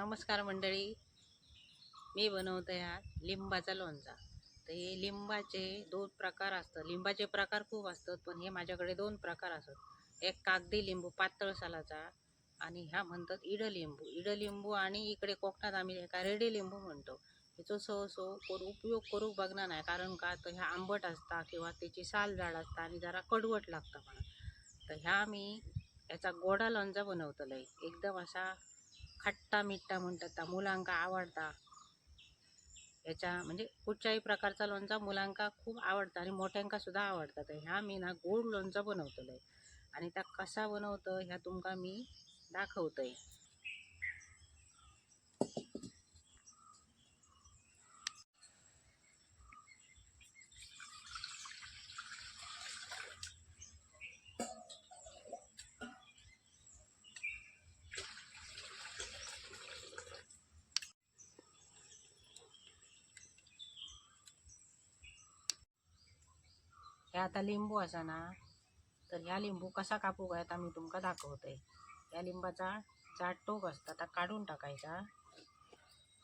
नमस्कार मंडळी. मी बनवते हा लिंबाचा लोणचा. तर हे लिंबाचे दोन प्रकार असतात. लिंबाचे प्रकार खूप असतात पण हे माझ्याकडे दोन प्रकार असतात. एक कागदी लिंबू पातळ सालाचा आणि ह्या म्हणतात इडलिंबू इडलिंबू आणि इकडे कोकणात आम्ही एका रेडी लिंबू म्हणतो. ह्याचो सहसो कोण करू उपयोग करू बघणार नाही. कारण का? तर ह्या आंबट असता किंवा त्याची साल जाड असता आणि जरा कडवट लागतं म्हणा. तर ह्या मी याचा गोडा लोणचा बनवतलंय. एकदम असा खट्टा मिठ्ठा म्हणतात त्या मुलांका आवडता. याच्या म्हणजे कुठच्याही प्रकारचा लोणचा मुलांका खूप आवडता आणि मोठ्यांका सुद्धा आवडतात ह्या मी ना गोड लोणचं बनवतलंय. आणि त्या कसा बनवतं ह्या तुमका मी दाखवतंय. हे आता लिंबू असा ना तर ह्या लिंबू कसा कापू काय आता मी तुमका दाखवतंय या लिंबाचा जाड टोक असता आता काढून टाकायचा.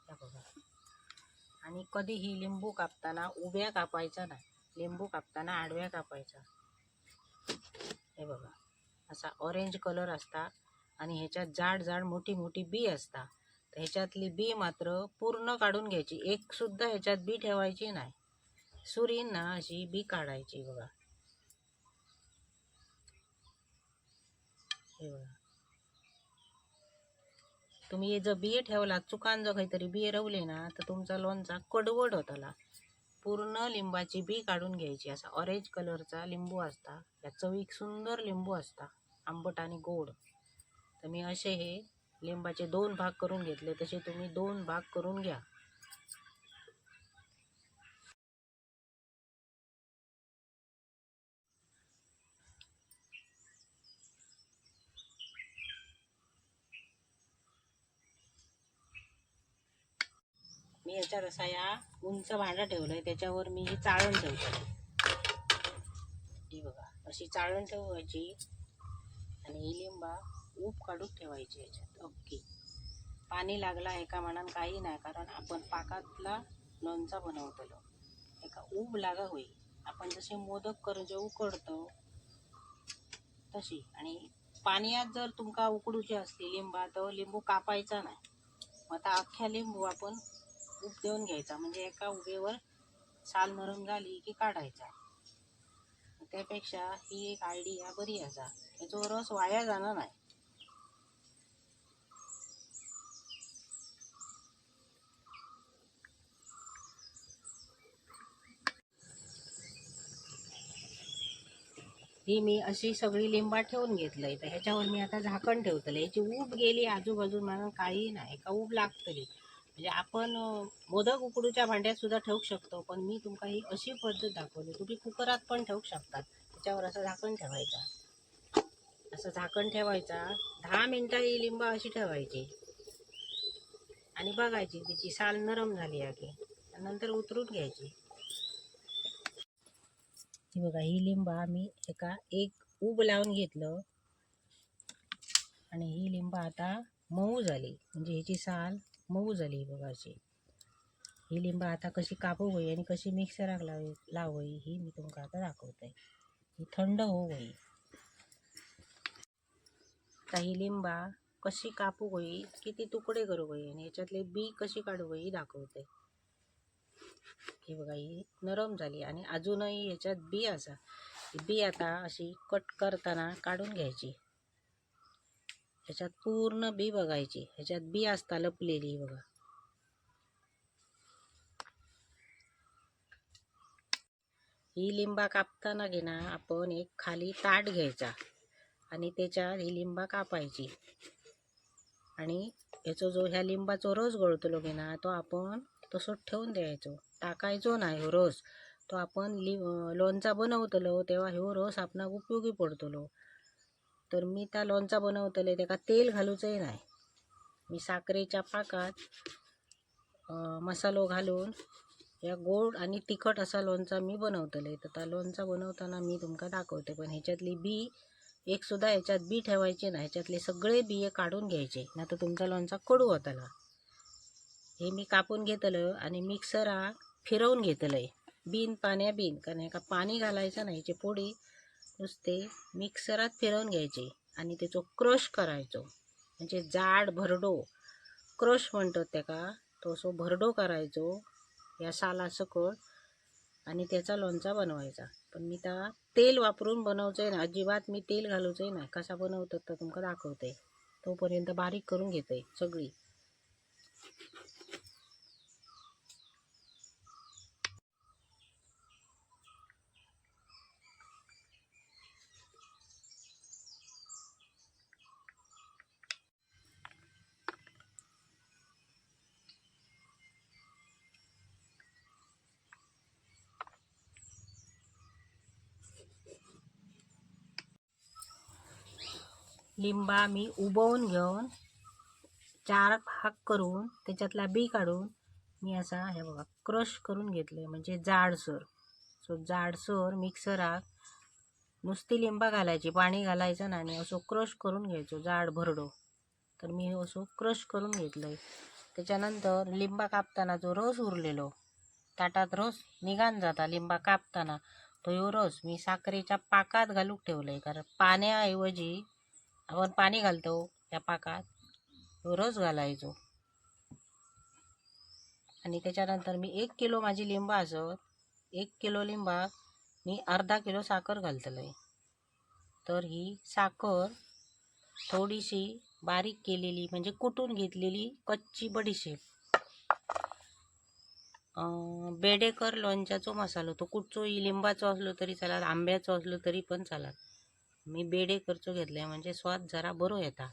या बघा. आणि कधीही लिंबू कापताना उभ्या कापायचा ना लिंबू कापताना आडव्या कापायचा. हे बघा. असा ऑरेंज कलर असता आणि ह्याच्यात जाड जाड मोठी मोठी बी असता. तर ह्याच्यातली बी मात्र पूर्ण काढून घ्यायची. एक सुद्धा ह्याच्यात बी ठेवायची नाही. सुरींना अशी बी काढायची बघा. हे बघा. तुम्ही हे जर बिये ठेवला चुकान जर काहीतरी बिये रवले ना तर तुमचा लोणचा कडवड होताला पूर्ण लिंबाची बी काढून घ्यायची. असा ऑरेंज कलरचा लिंबू असता या चवीक सुंदर लिंबू असता आंबट आणि गोड. तर मी असे हे लिंबाचे दोन भाग करून घेतले. तसे तुम्ही दोन भाग करून घ्या. मी याच्यात असा या उंच भांडा आहे त्याच्यावर मी ही चाळण ठेवतो ही बघा अशी चाळण ठेवायची आणि ही लिंबा ऊब काढून ठेवायची याच्यात. ओके. पाणी लागला एका मनान काही नाही कारण आपण पाकातला लोणचा बनवतलो. एका ऊब लागा होई. आपण जसे मोदक करून जे उकडतो तशी. आणि पाण्यात जर तुमका उकडूची असली लिंबा तर लिंबू कापायचा नाही. मग आता अख्ख्या लिंबू आपण उब देऊन घ्यायचा. म्हणजे एका उभेवर साल मरून झाली की काढायचा. त्यापेक्षा ही एक आयडिया बरी असा त्याचो रस वाया जाणार नाही. ही मी अशी सगळी लिंबा ठेवून घेतलंय. तर ह्याच्यावर मी आता झाकण ठेवतलं ह्याची ऊब गेली आजूबाजू मला काही नाही. का ऊब लागतली म्हणजे आपण मोदक उकडूच्या भांड्यात सुद्धा ठेवू शकतो पण मी तुमका ही अशी पद्धत दाखवली. तुम्ही कुकरात पण ठेवू शकतात त्याच्यावर असं झाकण ठेवायचा. असं झाकण ठेवायचा. दहा मिनटं ही लिंबा अशी ठेवायची. आणि बघायची तिची साल नरम झाली आहे नंतर उतरून घ्यायची. बघा ही लिंबा मी एका एक उब लावून घेतलं. आणि ही लिंबा आता मऊ झाली. म्हणजे ह्याची साल मऊ झाली बघा अशी. ही लिंबा आता कशी कापू होई आणि कशी मिक्सराक लावी लावई ही मी तुमका आता दाखवते ही थंड होऊ होई. आता ही लिंबा कशी कापू होई किती तुकडे करू होई आणि याच्यातले बी कशी काढू होई दाखवते ही बघा ही नरम झाली आणि अजूनही याच्यात बी असा. ही बी आता अशी कट करताना काढून घ्यायची. ह्याच्यात पूर्ण बी बघायची. ह्याच्यात बी असता लपलेली बघा. ही लिंबा कापताना घे ना आपण एक खाली ताट घ्यायचा आणि त्याच्यात ही लिंबा कापायची. आणि ह्याचो जो ह्या लिंबाचो रस गळतलो घे ना तो आपण तसोच ठेवून द्यायचो. टाकायचो नाही ह्यो रस. तो आपण लि लोणचा बनवतलो तेव्हा ह्यो रस आपणाक उपयोगी पडतलो. तर मी त्या लोणचा बनवतले तेका तेल घालूचंय नाही. मी साखरेच्या पाकात मसालो घालून या गोड आणि तिखट असा लोणचा मी बनवतले. तर त्या लोणचा बनवताना मी तुमका दाखवते पण ह्याच्यातली बी एक सुद्धा ह्याच्यात बी ठेवायची ना ह्याच्यातले सगळे बिये काढून घ्यायचे नाही तर तुमचा लोणचा कडू होताला. हे मी कापून घेतलं आणि मिक्सराक फिरवून घेतलंय. बीन पाण्या बीन कारण एका पाणी घालायचं नाही ह्याचे पोळी नुसते मिक्सरात फिरवून घ्यायचे आणि त्याचो क्रश करायचो. म्हणजे जाड भरडो. क्रश म्हणतात त्याका. तो असो भरडो करायचो. या साला सकट. आणि त्याचा लोणचा बनवायचा. पण मी त्या तेल वापरून बनवचंय ना. अजिबात मी तेल घालूचंय ना. कसा बनवतात तर तुमका दाखवते. तोपर्यंत बारीक करून घेते सगळी. लिंबा मी उबवून घेऊन चार भाग करून त्याच्यातला बी काढून मी असा हे बघा क्रश करून घेतले म्हणजे जाडसर. सो जाडसर मिक्सरात नुसती लिंबा घालायची पाणी घालायचं ना आणि असं क्रश करून घ्यायचो जाड भरडो. तर मी असं क्रश करून घेतलं त्याच्यानंतर लिंबा कापताना जो रस उरलेलो ताटात रस निघान जाता लिंबा कापताना तो ह्यो रस मी साखरेच्या पाकात घालूक ठेवलंय. कारण पाण्याऐवजी आपण पाणी घालतो त्या पाकात. रोज रस घालायचो. आणि त्याच्यानंतर मी एक किलो माझी लिंबा असत एक किलो लिंबा मी अर्धा किलो साखर घालतलंय. तर ही साखर थोडीशी बारीक केलेली म्हणजे कुटून घेतलेली कच्ची बडीशेप. बेडेकर लोणच्याचो मसालो तो कुठचोही लिंबाचो असलो तरी चालत आंब्याचो असलो तरी पण चालत. मी बेडे करचो घेतलाय म्हणजे स्वाद जरा बरो येता.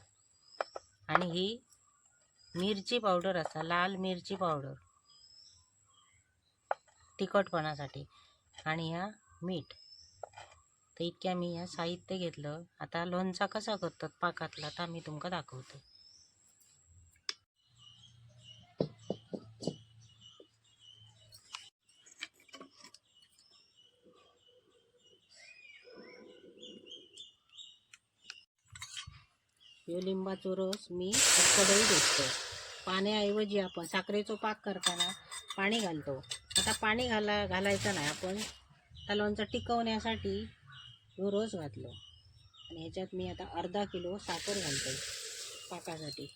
आणि ही मिरची पावडर असा लाल मिरची पावडर. तिखटपणासाठी. आणि ह्या मीठ. तर इतक्या मी ह्या साहित्य घेतलं. आता लोणचा कसा करतात पाकातला तर मी तुमका दाखवते. ह्यो लिंबाचो रस मी कढई देतो पाण्याऐवजी आपण साखरेचो पाक करताना पाणी घालतो. आता पाणी घाला घालायचं नाही. आपण त्या लोणचं टिकवण्यासाठी तो रस घातलो. आणि ह्याच्यात मी आता अर्धा किलो साखर घालतो पाकासाठी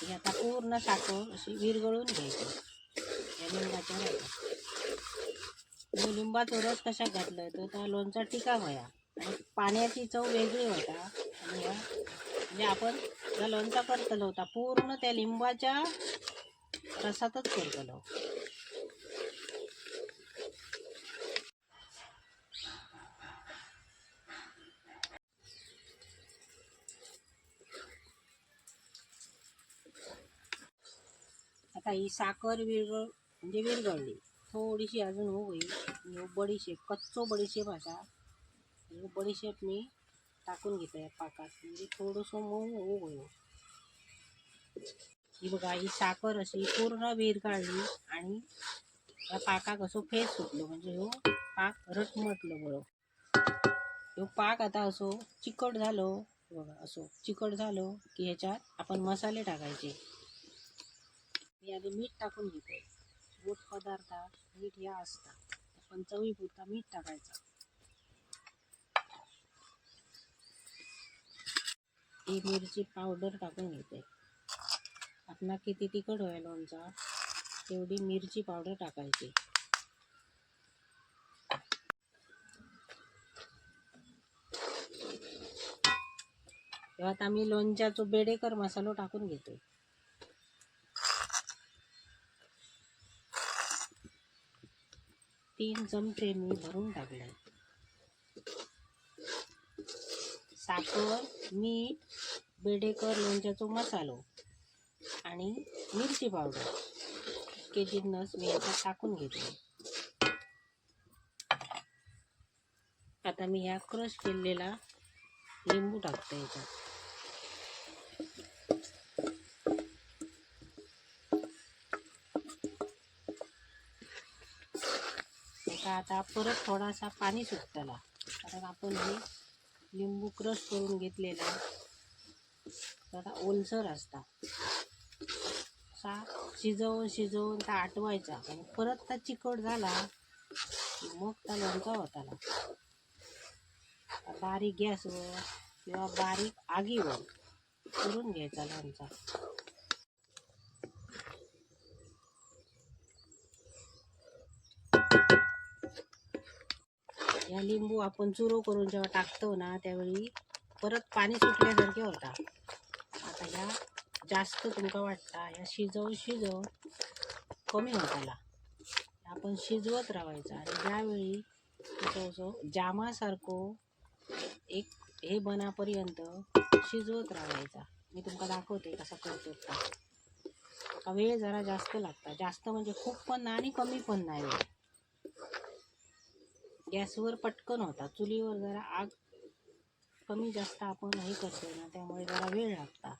ही आता पूर्ण साखर अशी विरघळून घ्यायची. या लिंबाच्या रसात लिंबाचा रस कशा घातलं तो त्या लोणचा टिका व्हाया आणि पाण्याची चव वेगळी होता. आणि ह्या म्हणजे आपण त्या लोणचा करतलो होता पूर्ण त्या लिंबाच्या रसातच करतलो. आता ही साखर विरगळ म्हणजे विरगळली थोडीशी अजून होईल बडीशेप कच्चो बडीशेप असा ह्यो बडीशेप मी टाकून घेतो या पाकात. म्हणजे थोडंसं मऊ होऊ होईल ही बघा ही साखर अशी पूर्ण विरघळली आणि या पाकाक असो फेस सुटलो. म्हणजे ह्यो पाक रटमटलो बरो. ह्यो पाक आता असो चिकट झालो. बघा असो चिकट झालो की ह्याच्यात आपण मसाले टाकायचे. मी आधी मीठ टाकून घेते गोड पदार्थात मीठ या असतात आपण चवीपुरता मीठ टाकायचं. ही मिरची पावडर टाकून घेते. आपला किती तिखट होईल लोणचा तेवढी मिरची पावडर टाकायची. तेव्हा आता आम्ही लोणच्याचो बेडेकर मसालो टाकून घेतो. तीन चमचे मी भरून टाकले. साखर मीठ बेडेकर लोणच्याचो मसालो आणि मिरची पावडर इतके जिन्नस मी याच्यात टाकून घेतले. आता मी ह्या क्रश केलेला लिंबू टाकते याच्यात. आता परत थोडासा पाणी सुटतला. कारण आपण हे लिंबू क्रश करून घेतलेला जरा ओलसर असता. सा शिजवून शिजवून त्या आटवायचा. आणि परत त्या चिकट झाला की मग त्या लोणचा होताला. बारीक गॅसवर किंवा बारीक आगीवर करून घ्यायचा लोणचा. या लिंबू आपण चुरो करून जेव्हा टाकतो ना त्यावेळी परत पाणी सुटल्यासारखे होता. आता ह्या जास्त तुमका वाटता ह्या शिजवून शिजवून कमी होताला आपण शिजवत राहायचं आणि ज्यावेळी असं जामासारखो एक हे बनापर्यंत शिजवत राहायचा. मी तुमका दाखवते कसा करतो का वेळ जरा जास्त लागता. जास्त म्हणजे खूप पण नाही आणि कमी पण नाही वेळ. गॅसवर पटकन होता. चुलीवर जरा आग कमी जास्त आपण हे करतो ना त्यामुळे जरा वेळ लागता.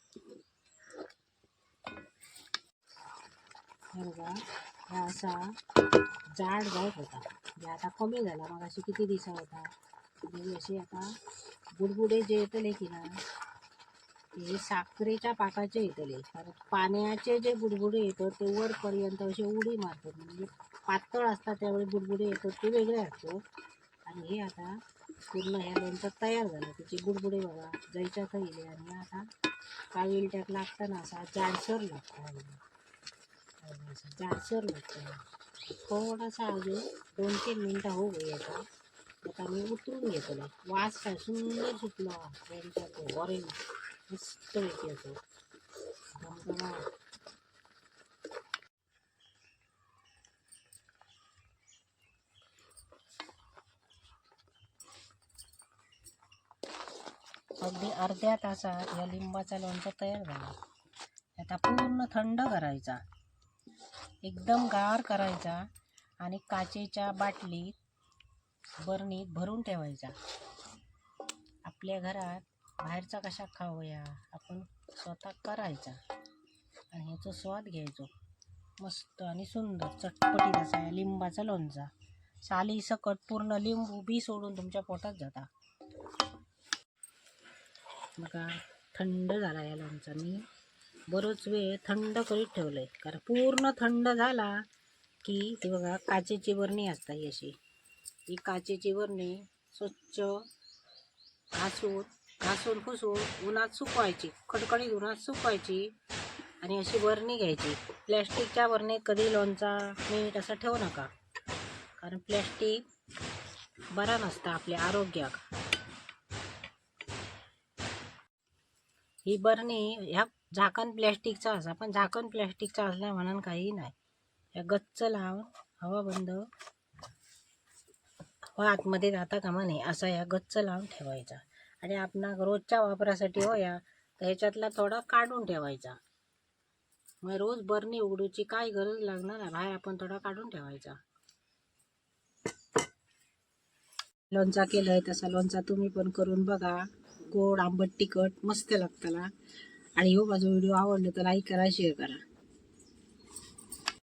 हे हा असा जाड जात होता. म्हणजे आता कमी झाला. मग अशी किती दिसा होता? म्हणजे असे आता बुडबुडे जे येतले की ना ते साखरेच्या पाकाचे येतले. कारण पाण्याचे जे बुडबुडे येतात ते वरपर्यंत असे उडी मारतात. म्हणजे पातळ असतात त्यावेळी बुडबुडे येतात ते वेगळे असतो आणि हे आता पूर्ण ह्या लोणचं तयार झालं. त्याची बुडबुडे बघा जायच्या थैले आणि आता कावील विलट्यात लागताना असा जाडसर लागतो. जाडसर लागतो. थोडासा अजून दोन तीन मिनटं हो गई आता. मी उतरून घेतलं वास काय सुंदर सुटला. ऑरेंज मस्त पैकी अगदी अर्ध्या तासात या लिंबाचा लोणचं तयार झाला. आता पूर्ण थंड करायचा. एकदम गार करायचा आणि काचेच्या बाटलीत बरणीत भरून ठेवायचा. आपल्या घरात बाहेरचा कशा खाऊया आपण स्वतः करायचा आणि ह्याचा स्वाद घ्यायचो. मस्त आणि सुंदर चटपटीत असा लिंबाचा लोणचा. साली सकट पूर्ण लिंबू बी सोडून तुमच्या पोटात जाता. बघा थंड झाला या लोणचा. मी बरोच वेळ थंड करीत ठेवलं आहे कारण पूर्ण थंड झाला की ती बघा काचेची बरणी असता ही अशी. ही काचेची बरणी स्वच्छ घासून घासून पुसून उन्हात सुकवायची. कडकडीत उन्हात सुकवायची आणि अशी बरणी घ्यायची. प्लॅस्टिकच्या बरणीत कधी लोणचा मीठ असं ठेवू नका. कारण प्लॅस्टिक बरा नसता आपल्या आरोग्याक. ही बरणी ह्या झाकण प्लॅस्टिकचा असा पण झाकण प्लॅस्टिकचा असल्या म्हणून काही नाही. ह्या गच्च लावून हवा बंद हवा आतमध्ये जाता कामा नये असा ह्या गच्च लावून ठेवायचा. आणि आपणा रोजच्या वापरासाठी होया तर ह्याच्यातला थोडा काढून ठेवायचा. मग रोज बरणी उघडूची काय गरज लागणार? आहे बाहेर आपण थोडा काढून ठेवायचा. लोणचा केलंय तसा लोणचा तुम्ही पण करून बघा. गोड आंबट तिखट मस्त लागतला आणि हो माझा व्हिडिओ आवडला तर लाईक करा शेअर करा.